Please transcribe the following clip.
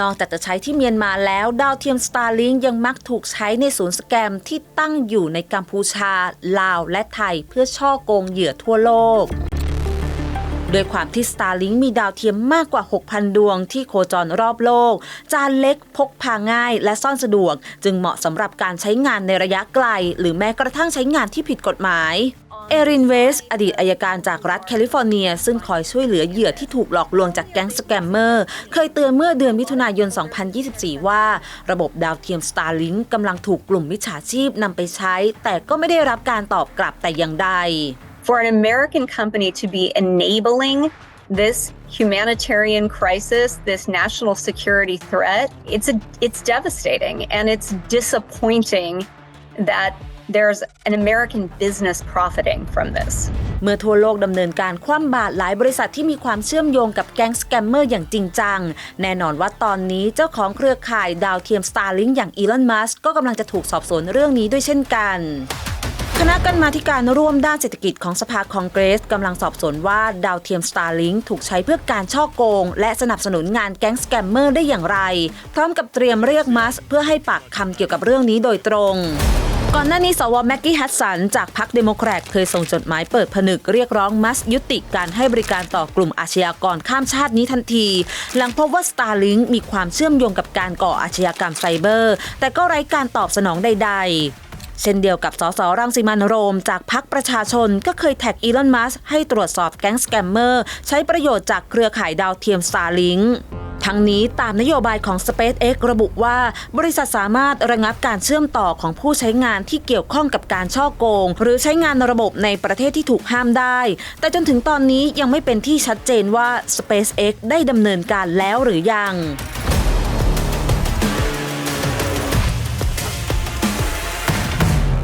นอกจากจะใช้ที่เมียนมาแล้วดาวเทียม Starlink ยังมักถูกใช้ในศูนย์สแกมที่ตั้งอยู่ในกัมพูชา ลาวและไทยเพื่อช่อโกงเหยื่อทั่วโลก โดยความที่ Starlink มีดาวเทียมมากกว่า 6,000 ดวงที่โคจรรอบโลก จานเล็กพกพาง่ายและซ่อนสะดวก จึงเหมาะสำหรับการใช้งานในระยะไกล หรือแม้กระทั่งใช้งานที่ผิดกฎหมายเอรินเวส อดีตอายการจากรัฐแคลิฟอร์เนีย ซึ่งคอยช่วยเหลือเหยื่อที่ถูกหลอกลวงจากแก๊งสแกมเมอร์ เคยเตือนเมื่อเดือนมิถุนายน 2024 ว่า ระบบดาวเทียม Starlink กำลังถูกกลุ่มมิจฉาชีพนำไปใช้ แต่ก็ไม่ได้รับการตอบกลับแต่อย่างใด for an American company to be enabling this humanitarian crisis, this national security threat, it's a, it's devastating and it's disappointing that there's an American business profiting from this. เมื่อทั่วโลกดำเนินการคว่ำบาตรหลายบริษัทที่มีความเชื่อมโยงกับแก๊งสแกมเมอร์อย่างจริงจัง แน่นอนว่าตอนนี้เจ้าของเครือข่ายดาวเทียม Starlink อย่างอีลอน มัสก์ก็กำลังจะถูกสอบสวนเรื่องนี้ด้วยเช่นกัน คณะกรรมาธิการร่วมด้านเศรษฐกิจของสภาคองเกรสกำลังสอบสวนว่าดาวเทียม Starlink ถูกใช้เพื่อการช่อโกง และสนับสนุนงานแก๊งสแกมเมอร์ได้อย่างไร พร้อมกับเตรียมเรียกมัสเพื่อให้ปากคำเกี่ยวกับเรื่องนี้โดยตรงก่อนหน้านี้สวแม็กกี้ฮัตสัน จากพรรคเดโมแครตเคยส่งจดหมายเปิดผนึกเรียกร้องมัสยุติการให้บริการต่อกลุ่มอาชญากรข้ามชาตินี้ทันที หลังพบว่า Starlink มีความเชื่อมโยงกับการก่ออาชญากรรมไซเบอร์ แต่ก็ไร้การตอบสนองใดๆ เช่นเดียวกับสสรังสิมันโรม จากพรรคประชาชนก็เคยแท็กอีลอนมัสให้ตรวจสอบแก๊งสแกมเมอร์ ใช้ประโยชน์จากเครือข่ายดาวเทียม Starlink ทั้งนี้ตามนโยบายของ SpaceX ระบุว่า บริษัทสามารถระงับการเชื่อมต่อของผู้ใช้งานที่เกี่ยวข้องกับการช่อโกง หรือใช้งานระบบในประเทศที่ถูกห้ามได้ แต่จนถึงตอนนี้ยังไม่เป็นที่ชัดเจนว่า SpaceX ได้ดำเนินการแล้วหรือยัง